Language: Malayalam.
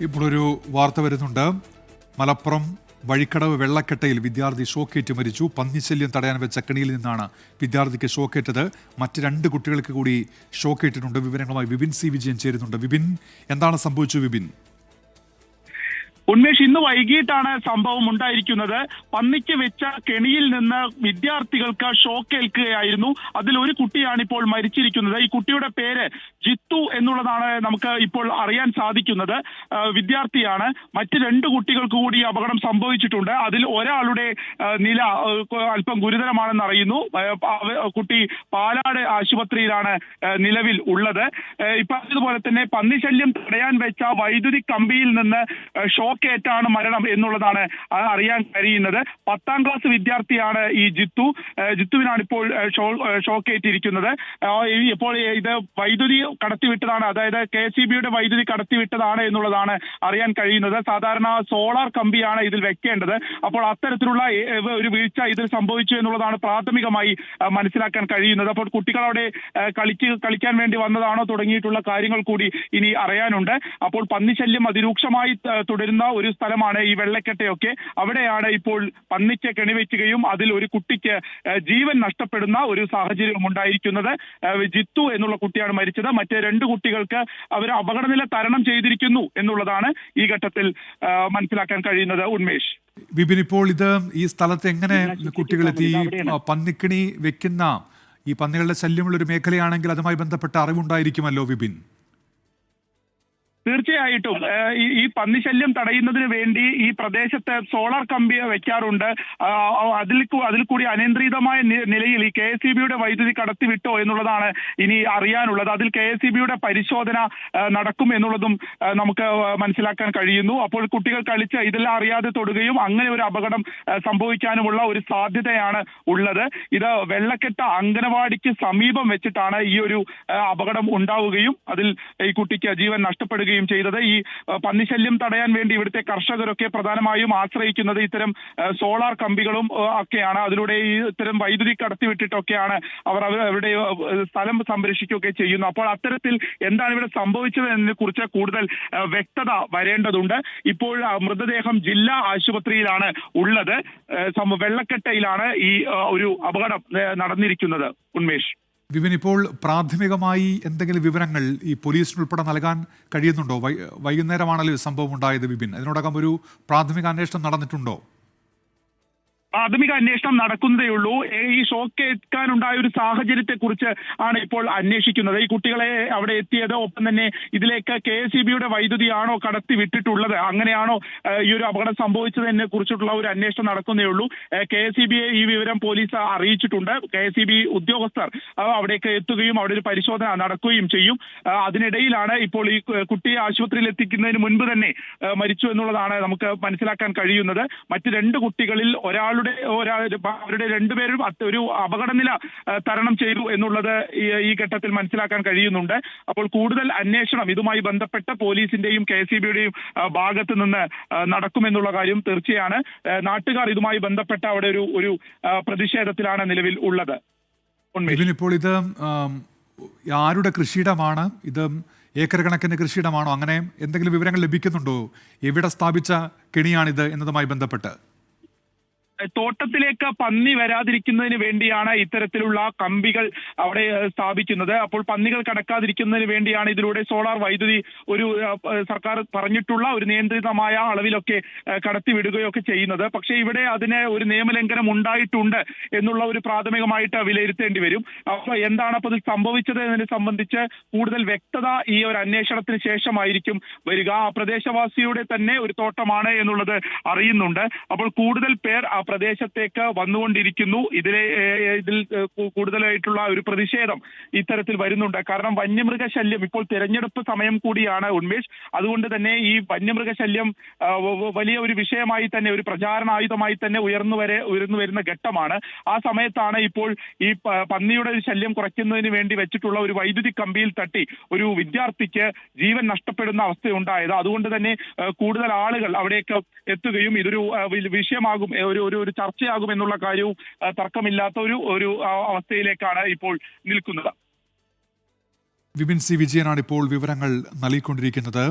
ഇപ്പോഴൊരു വാർത്ത വരുന്നുണ്ട്. മലപ്പുറം വഴിക്കടവ് വെള്ളക്കെട്ടയിൽ വിദ്യാർത്ഥി ഷോക്കേറ്റ് മരിച്ചു. പന്നിശല്യം തടയാൻ വെച്ച കെണിയിൽ നിന്നാണ് വിദ്യാർത്ഥിക്ക് ഷോക്കേറ്റത്. മറ്റ് രണ്ട് കുട്ടികൾക്ക് കൂടി ഷോക്കേറ്റിട്ടുണ്ട്. വിവരങ്ങളുമായി വിപിൻ സി വിജയൻ ചേരുന്നുണ്ട്. വിപിൻ എന്താണ് സംഭവിച്ചു വിപിൻ? ഉന്മേഷ് ഇന്ന് വൈകിട്ടാണ് സംഭവം ഉണ്ടായിരിക്കുന്നത്. പന്നിക്ക് വെച്ച കെണിയിൽ നിന്ന് വിദ്യാർത്ഥികൾക്ക് ഷോക്കേൽക്കുകയായിരുന്നു അതിൽ ഒരു കുട്ടിയാണ് ഇപ്പോൾ മരിച്ചിരിക്കുന്നത്. ഈ കുട്ടിയുടെ പേര് ജിത്തു എന്നുള്ളതാണ് നമുക്ക് ഇപ്പോൾ അറിയാൻ സാധിക്കുന്നത്. വിദ്യാർത്ഥിയാണ്. മറ്റ് രണ്ട് കുട്ടികൾക്ക് കൂടി അപകടം സംഭവിച്ചിട്ടുണ്ട്. അതിൽ ഒരാളുടെ നില അല്പം ഗുരുതരമാണെന്ന് അറിയുന്നു. കുട്ടി പാലാട് ആശുപത്രിയിലാണ് നിലവിൽ ഉള്ളത്. ഇപ്പൊ അതുപോലെ തന്നെ പന്നിശല്യം തടയാൻ വെച്ച വൈദ്യുതി കമ്പിയിൽ നിന്ന് ആ, ഷോക്കേറ്റാണ് മരണം എന്നുള്ളതാണ് അറിയാൻ കഴിയുന്നത്. പത്താം ക്ലാസ് വിദ്യാർത്ഥിയാണ് ഈ ജിത്തു. ജിത്തുവിനാണ് ഇപ്പോൾ ഷോക്കേറ്റിരിക്കുന്നത്. ഇപ്പോൾ ഇത് വൈദ്യുതി കടത്തിവിട്ടതാണ്. അതായത് കെ സി ബിയുടെ വൈദ്യുതി കടത്തിവിട്ടതാണ് എന്നുള്ളതാണ് അറിയാൻ കഴിയുന്നത്. സാധാരണ സോളാർ കമ്പിയാണ് ഇതിൽ വെക്കേണ്ടത്. അപ്പോൾ അത്തരത്തിലുള്ള ഒരു വീഴ്ച ഇതിൽ സംഭവിച്ചു എന്നുള്ളതാണ് പ്രാഥമികമായി മനസ്സിലാക്കാൻ കഴിയുന്നത്. അപ്പോൾ കുട്ടികൾ അവിടെ കളിച്ച് കളിക്കാൻ വേണ്ടി വന്നതാണോ തുടങ്ങിയിട്ടുള്ള കാര്യങ്ങൾ കൂടി ഇനി അറിയാനുണ്ട്. അപ്പോൾ പന്നിശല്യം അതിരൂക്ഷമായി തുടരുന്ന ഒരു സ്ഥലമാണ് ഈ വെള്ളക്കെട്ടയൊക്കെ. അവിടെയാണ് ഇപ്പോൾ പന്നിക്ക് കെണിവെക്കുകയും അതിൽ ഒരു കുട്ടിക്ക് ജീവൻ നഷ്ടപ്പെടുന്ന ഒരു സാഹചര്യം ഉണ്ടായിരിക്കുന്നത്. ജിത്തു എന്നുള്ള കുട്ടിയാണ് മരിച്ചത്. മറ്റ് രണ്ട് കുട്ടികൾക്ക് അവർ അപകടനില തരണം ചെയ്തിരിക്കുന്നു എന്നുള്ളതാണ് ഈ ഘട്ടത്തിൽ മനസ്സിലാക്കാൻ കഴിയുന്നത് ഉന്മേഷ്. വിപിൻ ഇപ്പോൾ ഇത് ഈ സ്ഥലത്ത് എങ്ങനെ കുട്ടികളെത്തി ഈ പന്നിക്കിണി വെക്കുന്ന ഈ പന്നികളുടെ ശല്യമുള്ള ഒരു മേഖലയാണെങ്കിൽ അതുമായി ബന്ധപ്പെട്ട അറിവുണ്ടായിരിക്കുമല്ലോ വിപിൻ? തീർച്ചയായിട്ടും ഈ- പന്നിശല്യം തടയുന്നതിന് വേണ്ടി ഈ പ്രദേശത്ത് സോളാർ കമ്പി വെക്കാറുണ്ട്. അതിൽ അതിൽ കൂടി അനിയന്ത്രിതമായ നിലയിൽ ഈ കെ എസ് സി ബിയുടെ വൈദ്യുതി കടത്തിവിട്ടോ എന്നുള്ളതാണ് ഇനി അറിയാനുള്ളത്. അതിൽ കെ എസ് സി ബിയുടെ പരിശോധന നടക്കും എന്നുള്ളതും നമുക്ക് മനസ്സിലാക്കാൻ കഴിയുന്നു. അപ്പോൾ കുട്ടികൾ കളിച്ച് ഇതെല്ലാം അറിയാതെ തൊടുകയും അങ്ങനെ ഒരു അപകടം സംഭവിക്കാനുമുള്ള ഒരു സാധ്യതയാണ് ഉള്ളത്. ഇത് വെള്ളക്കെട്ട അംഗനവാടിക്ക് സമീപം വെച്ചിട്ടാണ് ഈ ഒരു അപകടം ഉണ്ടാവുകയും അതിൽ ഈ കുട്ടിക്ക് ജീവൻ നഷ്ടപ്പെടുകയും ചെയ്തത്. ഈ പന്നിശല്യം തടയാൻ വേണ്ടി ഇവിടുത്തെ കർഷകരൊക്കെ പ്രധാനമായും ആശ്രയിക്കുന്നത് ഇത്തരം സോളാർ കമ്പികളും ഒക്കെയാണ്. അതിലൂടെ ഈ ഇത്തരം വൈദ്യുതി കടത്തിവിട്ടിട്ടൊക്കെയാണ് അവർ അവരുടെ സ്ഥലം സംരക്ഷിക്കുകയൊക്കെ ചെയ്യുന്നത്. അപ്പോൾ അത്തരത്തിൽ എന്താണ് ഇവിടെ സംഭവിച്ചത് എന്നതിനെ കുറിച്ച് കൂടുതൽ വ്യക്തത വരേണ്ടതുണ്ട്. ഇപ്പോൾ മൃതദേഹം ജില്ലാ ആശുപത്രിയിലാണ് ഉള്ളത്. വെള്ളക്കെട്ടയിലാണ് ഈ ഒരു അപകടം നടന്നിരിക്കുന്നത്. ഉന്മേഷ്. വിപിൻ ഇപ്പോൾ പ്രാഥമികമായി എന്തെങ്കിലും വിവരങ്ങൾ ഈ പോലീസിനുൾപ്പെടെ നൽകാൻ കഴിയുന്നുണ്ടോ? വൈകുന്നേരമാണല്ലോ സംഭവം ഉണ്ടായത് വിപിൻ. അതിനോടകം ഒരു പ്രാഥമിക അന്വേഷണം നടന്നിട്ടുണ്ടോ? പ്രാഥമിക അന്വേഷണം നടക്കുന്നതേയുള്ളൂ ഈ ഷോക്ക് കേൾക്കാനുണ്ടായ ഒരു സാഹചര്യത്തെ കുറിച്ച് ആണ് ഇപ്പോൾ അന്വേഷിക്കുന്നത്. ഈ കുട്ടികളെ അവിടെ എത്തിയത് ഒപ്പം തന്നെ ഇതിലേക്ക് കെ എസ് ഇ ബിയുടെ വൈദ്യുതിയാണോ കടത്തി വിട്ടിട്ടുള്ളത് അങ്ങനെയാണോ ഈ ഒരു അപകടം സംഭവിച്ചതിനെ കുറിച്ചിട്ടുള്ള ഒരു അന്വേഷണം നടക്കുന്നേ ഉള്ളൂ. കെ എസ് ഇ ബിയെ ഈ വിവരം പോലീസ് അറിയിച്ചിട്ടുണ്ട്. കെ എസ് ഇ ബി ഉദ്യോഗസ്ഥർ അവിടേക്ക് എത്തുകയും അവിടെ ഒരു പരിശോധന നടക്കുകയും ചെയ്യും. അതിനിടയിലാണ് ഇപ്പോൾ ഈ കുട്ടിയെ ആശുപത്രിയിൽ എത്തിക്കുന്നതിന് മുൻപ് തന്നെ മരിച്ചു എന്നുള്ളതാണ് നമുക്ക് മനസ്സിലാക്കാൻ കഴിയുന്നത്. മറ്റ് രണ്ട് കുട്ടികളിൽ ഒരാളുടെ ഒരാ- അവരുടെ രണ്ടുപേരും ഒരു അപകടനില തരണം ചെയ്തു എന്നുള്ളത് ഈ ഘട്ടത്തിൽ മനസ്സിലാക്കാൻ കഴിയുന്നുണ്ട്. അപ്പോൾ കൂടുതൽ അന്വേഷണം ഇതുമായി ബന്ധപ്പെട്ട പോലീസിന്റെയും കെ സി ബിയുടെയും ഭാഗത്ത് നിന്ന് നടക്കുമെന്നുള്ള കാര്യം തീർച്ചയാണ്. നാട്ടുകാർ ഇതുമായി ബന്ധപ്പെട്ട അവിടെ ഒരു ഒരു പ്രതിഷേധത്തിലാണ് നിലവിൽ ഉള്ളത്. ഇപ്പോൾ ഇത് ആരുടെ കൃഷിയിടമാണ്? ഇത് ഏക്കർ കണക്കിന് കൃഷിയിടമാണോ? അങ്ങനെ എന്തെങ്കിലും വിവരങ്ങൾ ലഭിക്കുന്നുണ്ടോ? എവിടെ സ്ഥാപിച്ച കെണിയാണിത് എന്നതുമായി ബന്ധപ്പെട്ട്? തോട്ടത്തിലേക്ക് പന്നി വരാതിരിക്കുന്നതിന് വേണ്ടിയാണ് ഇത്തരത്തിലുള്ള കമ്പികൾ അവിടെ സ്ഥാപിക്കുന്നത്. അപ്പോൾ പന്നികൾ കടക്കാതിരിക്കുന്നതിന് വേണ്ടിയാണ് ഇതിലൂടെ സോളാർ വൈദ്യുതി ഒരു സർക്കാർ പറഞ്ഞിട്ടുള്ള ഒരു നിയന്ത്രിതമായ അളവിലൊക്കെ കടത്തിവിടുകയൊക്കെ ചെയ്യുന്നത്. പക്ഷേ ഇവിടെ അതിന് ഒരു നിയമലംഘനം ഉണ്ടായിട്ടുണ്ട് എന്നുള്ള ഒരു പ്രാഥമികമായിട്ട് വിലയിരുത്തേണ്ടി വരും. അപ്പോൾ എന്താണ് അപ്പോൾ ഇതിൽ സംഭവിച്ചത് എന്നതിനെ സംബന്ധിച്ച് കൂടുതൽ വ്യക്തത ഈ ഒരു അന്വേഷണത്തിന് ശേഷമായിരിക്കും വരിക. ആ പ്രദേശവാസിയുടെ തന്നെ ഒരു തോട്ടമാണ് എന്നുള്ളത് അറിയുന്നുണ്ട്. അപ്പോൾ കൂടുതൽ പേർ പ്രദേശത്തേക്ക് വന്നുകൊണ്ടിരിക്കുന്നു. ഇതിലെ ഇതിൽ കൂടുതലായിട്ടുള്ള ഒരു പ്രതിഷേധം ഇത്തരത്തിൽ വരുന്നുണ്ട്. കാരണം വന്യമൃഗ ശല്യം ഇപ്പോൾ തിരഞ്ഞെടുപ്പ് സമയം കൂടിയാണ് ഉന്മേഷ്. അതുകൊണ്ട് തന്നെ ഈ വന്യമൃഗ ശല്യം ആ, വ- വ- വലിയ ഒരു വിഷയമായി തന്നെ ഒരു പ്രചാരണായുധമായി തന്നെ ഉയർന്നു വരെ ഉയർന്നു വരുന്ന ഘട്ടമാണ്. ആ സമയത്താണ് ഇപ്പോൾ ഈ പന്നിയുടെ ഒരു ശല്യം കുറയ്ക്കുന്നതിന് വേണ്ടി വെച്ചിട്ടുള്ള ഒരു വൈദ്യുതി കമ്പിയിൽ തട്ടി ഒരു വിദ്യാർത്ഥിക്ക് ജീവൻ നഷ്ടപ്പെടുന്ന അവസ്ഥയുണ്ടായത്. അതുകൊണ്ട് തന്നെ കൂടുതൽ ആളുകൾ അവിടേക്ക് എത്തുകയും ഇതൊരു വിഷയമാകും ഒരു ഒരു ഒരു ചർച്ചയാകും എന്നുള്ള കാര്യവും തർക്കമില്ലാത്ത ഒരു ഒരു അവസ്ഥയിലേക്കാണ് ഇപ്പോൾ നിൽക്കുന്നത്. വിപിൻ സി വിജയനാണ് ഇപ്പോൾ വിവരങ്ങൾ നൽകിക്കൊണ്ടിരിക്കുന്നത്.